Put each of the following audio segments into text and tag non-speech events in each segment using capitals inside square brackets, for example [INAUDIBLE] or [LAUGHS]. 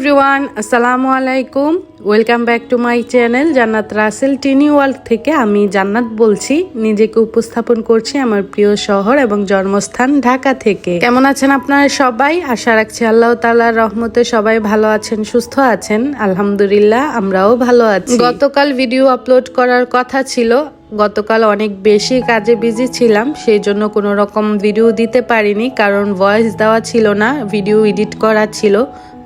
Everyone আসসালামু আলাইকুম। Welcome back to my channel Jannat Rasel Tini world থেকে আমি জান্নাত বলছি, নিজেকে উপস্থাপন করছি আমার প্রিয় শহর এবং জন্মস্থান ঢাকা থেকে। কেমন আছেন আপনারা সবাই? আশা রাখছি আল্লাহ তাআলার রহমতে সবাই ভালো আছেন, সুস্থ আছেন। আলহামদুলিল্লাহ, আমরাও ভালো আছি। গতকাল ভিডিও আপলোড করার কথা ছিল, গতকাল অনেক বেশি কাজে বিজি ছিলাম সেই জন্য কোনো রকম ভিডিও দিতে পারিনি, কারণ ভয়েস দেওয়া ছিল না ভিডিও এডিট করা ছিল।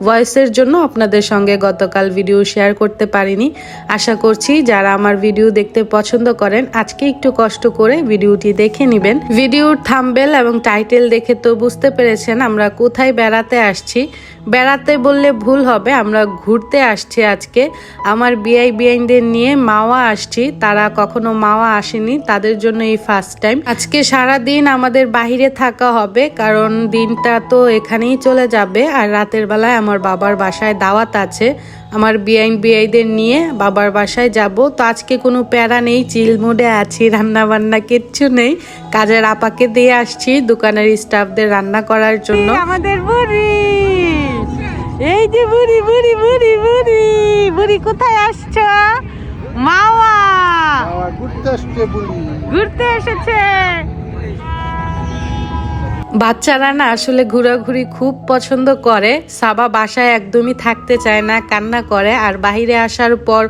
ভয়েসের জন্য আপনাদের সঙ্গে গতকাল ভিডিও শেয়ার করতে পারিনি। আশা করছি যারা আমার ভিডিও দেখতে পছন্দ করেন, আজকে একটু কষ্ট করে ভিডিওটি দেখে নেবেন। ভিডিওর থাম্বেল এবং টাইটেল দেখে তো বুঝতে পেরেছেন আমরা কোথায় বেড়াতে আসছি। বেড়াতে বললে ভুল হবে, আমরা ঘুরতে আসছি আজকে। আমার বিআই বিআইনদের নিয়ে মাওয়া আসছি, তারা কখনো মাওয়া আসেনি, তাদের জন্য এই ফার্স্ট টাইম আজকে সারা দিন আমাদের বাহিরে থাকা হবে, কারণ দিনটা তো এখানেই চলে যাবে, আর রাতের বেলায় আমার বাবার বাসায় দাওয়াত আছে। আমার বিআইন বিআইদের নিয়ে বাবার বাসায় যাব। তো আজকে কোনো প্যারা নেই চিল মোডে আছি রান্না বান্না কিচ্ছু নেই। কাজের আপাকে দিয়ে আসছি দোকানের স্টাফদের রান্না করার জন্য। আমাদের বুড়ি। এই যে বুড়ি বুড়ি বুড়ি বুড়ি। বুড়ি কোথায় আসছো? মাওয়া। ঘুরতে আসছে বলি ঘুরতে এসেছে। বাচ্চারা না আসলে ঘোরাঘুরি খুব পছন্দ করে। সাবা বাসায় একদমই থাকতে চায় না, কান্না করে। আর বাইরে আসার পর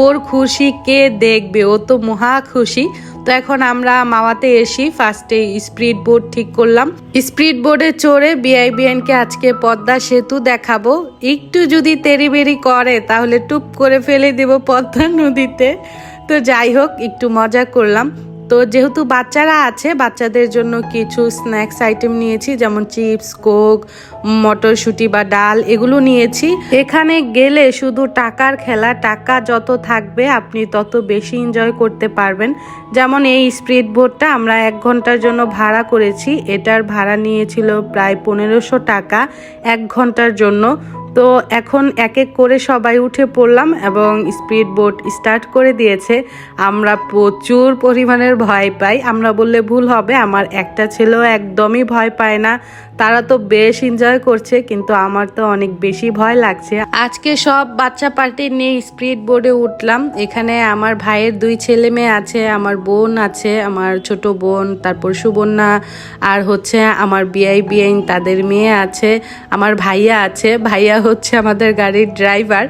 ওর খুশি কে দেখবে? ও তো মহা খুশি। তো এখন আমরা মাওয়াতে এসি ফার্স্টে স্পিড বোর্ড ঠিক করলাম। স্পিড বোর্ডে চড়ে বিআইবিএনকে আজকে পদ্মা সেতু দেখাবো। একটু যদি তেরিবেরি করে, তাহলে টুপ করে ফেলে দেব পদ্মা নদীতে। তো যাই হোক, একটু মজা করলাম। তো যেহেতু বাচ্চারা আছে, বাচ্চাদের জন্য কিছু স্ন্যাক্স আইটেম নিয়েছি, যেমন চিপস, কোক, মটরশুঁটি বা ডাল, এগুলো নিয়েছি। এখানে গেলে শুধু টাকার খেলা, টাকা যত থাকবে আপনি তত বেশি এনজয় করতে পারবেন। যেমন এই স্পিড বোটটা আমরা এক ঘণ্টার জন্য ভাড়া করেছি, এটার ভাড়া নিয়েছিল প্রায় পনেরোশো টাকা এক ঘণ্টার জন্য। তো এখন এক এক করে সবাই উঠে পড়লাম এবং স্পিড বোট স্টার্ট করে দিয়েছে। আমরা প্রচুর পরিমাণের ভয় পাই। আমরা বললে ভুল হবে, আমার একটা ছেলেও একদমই ভয় পায় না। তারা তো বেশ এনজয় করছে, কিন্তু আমার তো অনেক বেশি ভয় লাগছে। আজকে সব বাচ্চা পার্টি নিয়ে স্পিড বোর্ডে উঠলাম। এখানে আমার ভাইয়ের দুই ছেলে মেয়ে আছে, আমার বোন আছে, আমার ছোট বোন, তারপর সুবর্ণা, আর হচ্ছে আমার বিআই বিআইন তাদের মেয়ে আছে, আমার ভাইয়া আছে। ভাইয়া হচ্ছে আমাদের গাড়ির ড্রাইভার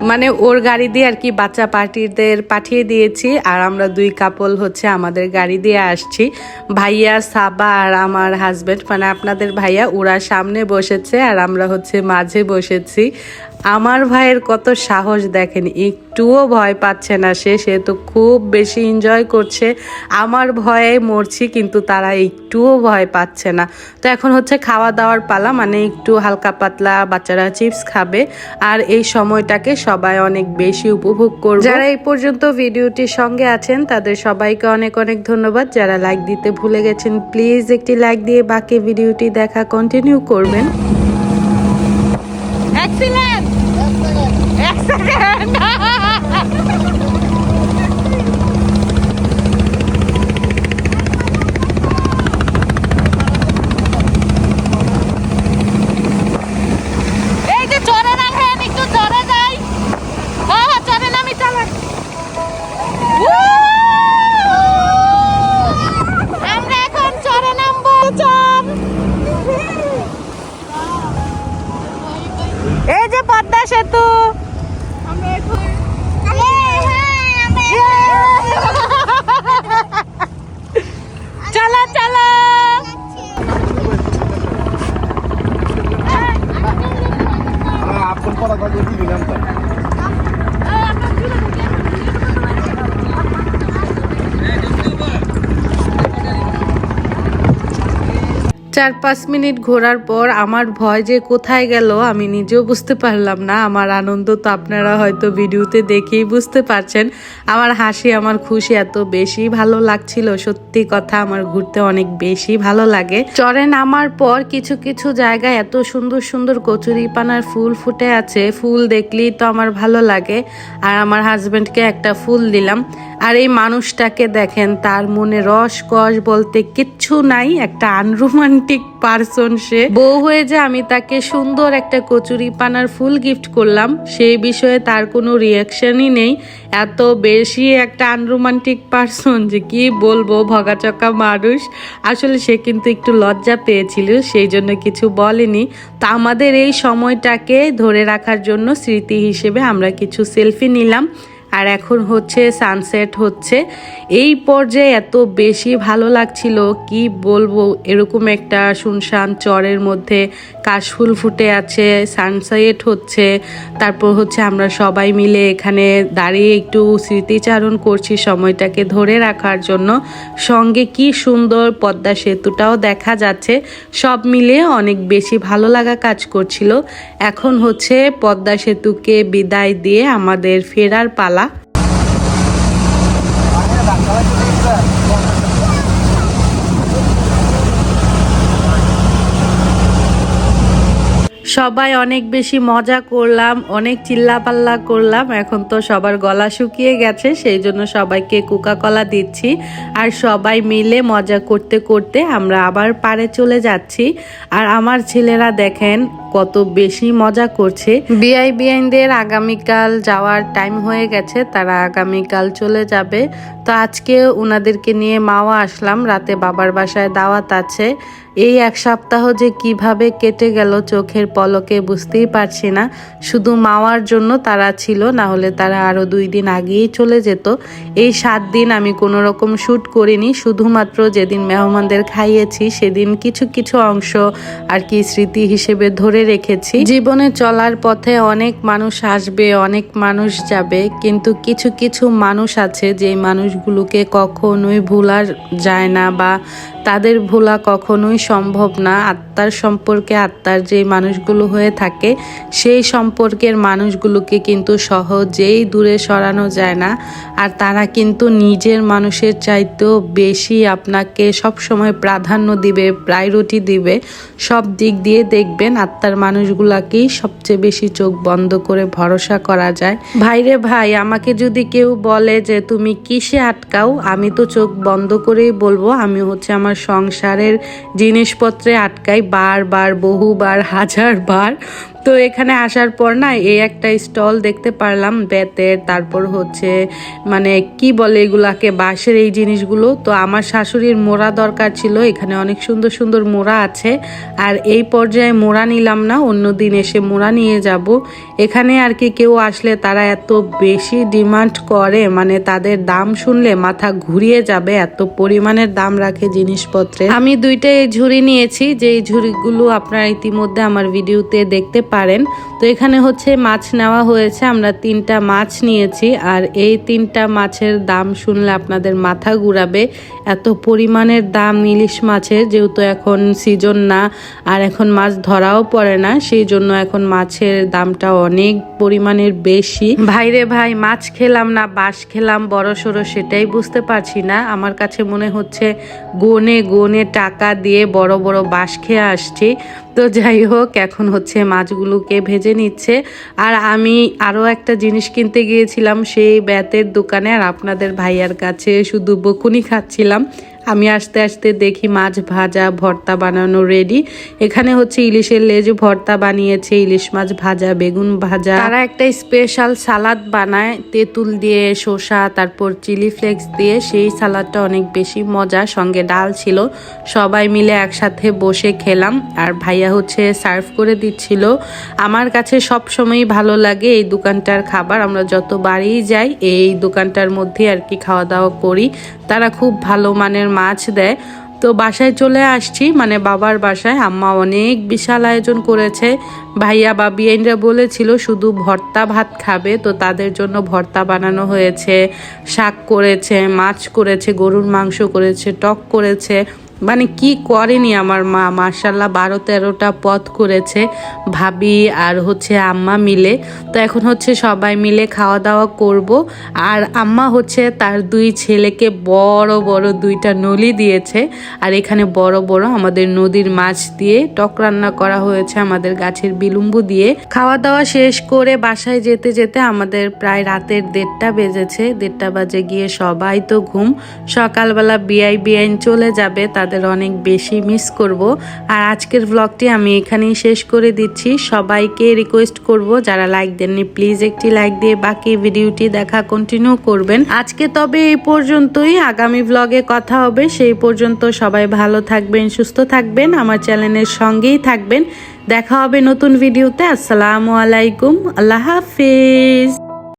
মানে ওর গাড়ি দিয়ে আর কি বাচ্চা পার্টিদের পাঠিয়ে দিয়েছি, আর আমরা দুই কাপল হচ্ছে আমাদের গাড়ি দিয়ে আসছি। ভাইয়া সাবা আর আমার হাজবেন্ড মানে আপনাদের ভাইয়া, ওরা সামনে বসেছে আর আমরা হচ্ছে মাঝে বসেছি। আমার ভাইয়ের কত সাহস দেখেন, একটুও ভয় পাচ্ছে না সে সে তো খুব বেশি এনজয় করছে। আমার ভয়ে মরছি, কিন্তু তারা একটুও ভয় পাচ্ছে না। তো এখন হচ্ছে খাওয়া দাওয়ার পালা মানে একটু হালকা পাতলা বাচ্চারা চিপস খাবে। আর এই সময়টাকে সবাই অনেক বেশি উপভোগ করবে যারা এই পর্যন্ত ভিডিওটির সঙ্গে আছেন তাদের সবাইকে অনেক অনেক ধন্যবাদ যারা লাইক দিতে ভুলে গেছেন প্লিজ একটি লাইক দিয়ে বাকি ভিডিওটি দেখা কন্টিনিউ করবেন Excellent! Excellent! এই [LAUGHS] সেতু চার পাঁচ মিনিট ঘোরার পর আমার ভয় যে কোথায় গেল আমি নিজেও বুঝতে পারলাম না। আমার আনন্দ তো আপনারা হয়তো ভিডিওতে দেখেই বুঝতে পারছেন। আমার হাসি, আমার খুশি এত বেশি ভালো লাগছিল। সত্যি কথা, আমার ঘুরতে অনেক বেশি ভালো লাগে। চরে নামার পর কিছু কিছু জায়গায় এত সুন্দর সুন্দর কচুরি পানার ফুল ফুটে আছে। ফুল দেখলেই তো আমার ভালো লাগে। আর আমার হাজবেন্ডকে একটা ফুল দিলাম। আর এই মানুষটাকে দেখেন, তার মনে রস কস বলতে কিচ্ছু নাই, একটা আনরোমান্টিক রোমান্টিক পার্সন সে। বউ হয়ে যে আমি তাকে সুন্দর একটা কচুরি পানার ফুল গিফট করলাম, সেই বিষয়ে তার কোনো রিয়াকশনই নেই। এত বেশি একটা আনরোমান্টিক পার্সন যে কি বলব, ভগাচকা মানুষ। আসলে সে কিন্তু একটু লজ্জা পেয়েছিল, সেই জন্য কিছু বলেনি। তা আমাদের এই সময়টাকে ধরে রাখার জন্য স্মৃতি হিসেবে আমরা কিছু সেলফি নিলাম। আর এখন হচ্ছে সানসেট হচ্ছে। এই পর্যায়ে এত বেশি ভালো লাগছিল, কি বলব? এরকম একটা শুনশান চরের মধ্যে কাশফুল ফুটে আছে সানসেট হচ্ছে, তারপর হচ্ছে আমরা সবাই মিলে এখানে দাঁড়িয়ে একটু স্মৃতিচারণ করছি সময়টাকে ধরে রাখার জন্য। সঙ্গে কি সুন্দর পদ্মা সেতুটাও দেখা যাচ্ছে, সব মিলে অনেক বেশি ভালো লাগা কাজ করছিল। এখন হচ্ছে পদ্মা সেতুকে বিদায় দিয়ে আমাদের ফেরার পালা। সবাই অনেক বেশি মজা করলাম, অনেক চিল্লাপাল্লা করলাম। এখন তো সবার গলা শুকিয়ে গেছে, সেই জন্য সবাইকে কোকা কলা দিচ্ছি। আর সবাই মিলে মজা করতে করতে আমরা আবার পারে চলে যাচ্ছি। আর আমার ছেলেরা দেখেন কত বেশি মজা করছে। বিআই বিআইনদের আগামীকাল যাওয়ার টাইম হয়ে গেছে, তারা আগামীকাল চলে যাবে। তো আজকে ওনাদেরকে নিয়ে মাওয়া আসলাম, রাতে বাবার বাসায় দাওয়াত আছে। এই এক সপ্তাহ যে কীভাবে কেটে গেল চোখের পলকে বুঝতেই পারছি না। শুধু মাওয়ার জন্য তারা ছিল, না হলে তারা আরও দুই দিন আগেই চলে যেত। এই সাত দিন আমি কোনো রকম শ্যুট করিনি, শুধুমাত্র যেদিন মেহমানদের খাইয়েছি, সেদিন কিছু কিছু অংশ আর কি স্মৃতি হিসেবে ধরে রেখেছি। জীবনে চলার পথে অনেক মানুষ আসবে, অনেক মানুষ যাবে, কিন্তু কিছু কিছু মানুষ আছে যে মানুষগুলোকে কখনোই ভোলা যায় না বা তাদের ভোলা কখনোই সম্ভব না। আত্মার সম্পর্কে আত্মার যে মানুষগুলো হয়ে থাকে, সেই সম্পর্কের মানুষগুলোকে কিন্তু সহজেই দূরে সরানো যায় না। আর তারা কিন্তু নিজের মানুষের চাইতেও বেশি আপনাকে সব সময় প্রাধান্য দিবে প্রায়োরিটি দিবে। সব দিক দিয়ে দেখবেন আত্মার মানুষগুলাকেই সবচেয়ে বেশি চোখ বন্ধ করে ভরসা করা যায়। ভাইরে ভাই, আমাকে যদি কেউ বলে যে তুমি কিসে আটকাও, আমি তো চোখ বন্ধ করেই বলব, আমি হচ্ছে আমার সংসারের জিনিসপত্রে আটকাই বারবার বহুবার হাজার বার তো এখানে আসার পর না এই একটা স্টল দেখতে পারলাম বেতের, তারপর হচ্ছে মানে কি বলে এগুলাকে বাঁশের এই জিনিসগুলো। তো আমার শাশুড়ির মোড়া দরকার ছিল, এখানে অনেক সুন্দর সুন্দর মোড়া আছে। আর এই পর্যায়ে মোড়া নিলাম না অন্য দিন এসে মোড়া নিয়ে যাব। এখানে আর কি কেউ আসলে তারা এত বেশি ডিমান্ড করে মানে তাদের দাম শুনলে মাথা ঘুরিয়ে যাবে এত পরিমাণের দাম রাখে জিনিসপত্রে। আমি দুইটাই ঝুড়ি নিয়েছি যে এই ঝুড়িগুলো আপনারা ইতিমধ্যে আমার ভিডিওতে দেখতে পারেন। তো এখানে হচ্ছে মাছ নেওয়া হয়েছে, আমরা তিনটা মাছ নিয়েছি। আর এই তিনটা মাছের দাম শুনলে আপনাদের মাথা ঘুরাবে। এত পরিমাণের দাম ইলিশ মাছের, যেহেতু এখন সিজন না, আর এখন মাছ ধরাও পড়ে না, সেই জন্য এখন মাছের দামটা অনেক পরিমাণের বেশি। ভাইরে ভাই, মাছ খেলাম না, বাঁশ খেলাম, বড় সড়ো সেটাই বুঝতে পারছি না। আমার কাছে মনে হচ্ছে গনে গনে টাকা দিয়ে বড় বড় বাঁশ খেয়ে আসছি। তো যাই হোক, এখন হচ্ছে মাছগুলোকে ভেজে নিচ্ছে। আর আমি আরও একটা জিনিস কিনতে গিয়েছিলাম, সেই ব্যাতের দোকানে, আর আপনাদের ভাইয়ার কাছে শুধু বকুনি খাচ্ছিলাম। দিলাম আমি আস্তে আস্তে দেখি মাছ ভাজা, ভর্তা বানানো রেডি এখানে হচ্ছে ইলিশের লেজ, ভর্তা বানিয়েছে, ইলিশ মাছ ভাজা, বেগুন ভাজা। তারা একটা স্পেশাল সালাদ বানায়, তেঁতুল দিয়ে, শসা, তারপর চিলি ফ্লেক্স দিয়ে। সেই সালাদটা অনেক বেশি মজা, সঙ্গে ডাল ছিল। সবাই মিলে একসাথে বসে খেলাম। আর ভাইয়া হচ্ছে সার্ভ করে দিচ্ছিল। আমার কাছে সব সময়ই ভালো লাগে এই দোকানটার খাবার। আমরা যত যতবারই যাই, এই দোকানটার মধ্যে আর কি খাওয়া দাওয়া করি। তারা খুব ভালো মানের মাছ দেয়। তো বাসায় চলে আসছি মানে বাবার বাসায়। আম্মা অনেক বিশাল আয়োজন করেছে। ভাইয়া বা বিয়েনরা বলেছিল, শুধু ভর্তা ভাত খাবে। তো তাদের জন্য ভর্তা বানানো হয়েছে, শাক করেছে, মাছ করেছে, গরুর মাংস করেছে, টক করেছে। মানে কি করেনি আমার মা? মার্শাল্লাহ বারো তেরোটা পথ করেছে ভাবি আর হচ্ছে আম্মা মিলে। তো এখন হচ্ছে সবাই মিলে খাওয়া দাওয়া করব। আর আম্মা হচ্ছে তার দুই ছেলেকে বড় বড় দুইটা নলি দিয়েছে। আর এখানে বড় বড় আমাদের নদীর মাছ দিয়ে টক রান্না করা হয়েছে আমাদের গাছের বিলুম্বু দিয়ে। খাওয়া দাওয়া শেষ করে বাসায় যেতে যেতে আমাদের প্রায় রাতের দেড়টা বেজেছে। দেড়টা বাজে গিয়ে সবাই তো ঘুম। সকালবেলা বিআই, বিআইন চলে যাবে, তাদের তাদের অনেক বেশি মিস করব। আর আজকের ব্লগটি আমি এখানেই শেষ করে দিচ্ছি। সবাইকে রিকোয়েস্ট করব যারা লাইক দেননি প্লিজ একটি লাইক দিয়ে বাকি ভিডিওটি দেখা কন্টিনিউ করবেন। আজকে তবে এই পর্যন্তই। আগামী ব্লগে কথা হবে। সেই পর্যন্ত সবাই ভালো থাকবেন, সুস্থ থাকবেন। আমার চ্যানেলের সঙ্গেই থাকবেন। দেখা হবে নতুন ভিডিওতে। আসসালামু আলাইকুম। আল্লাহ হাফিজ।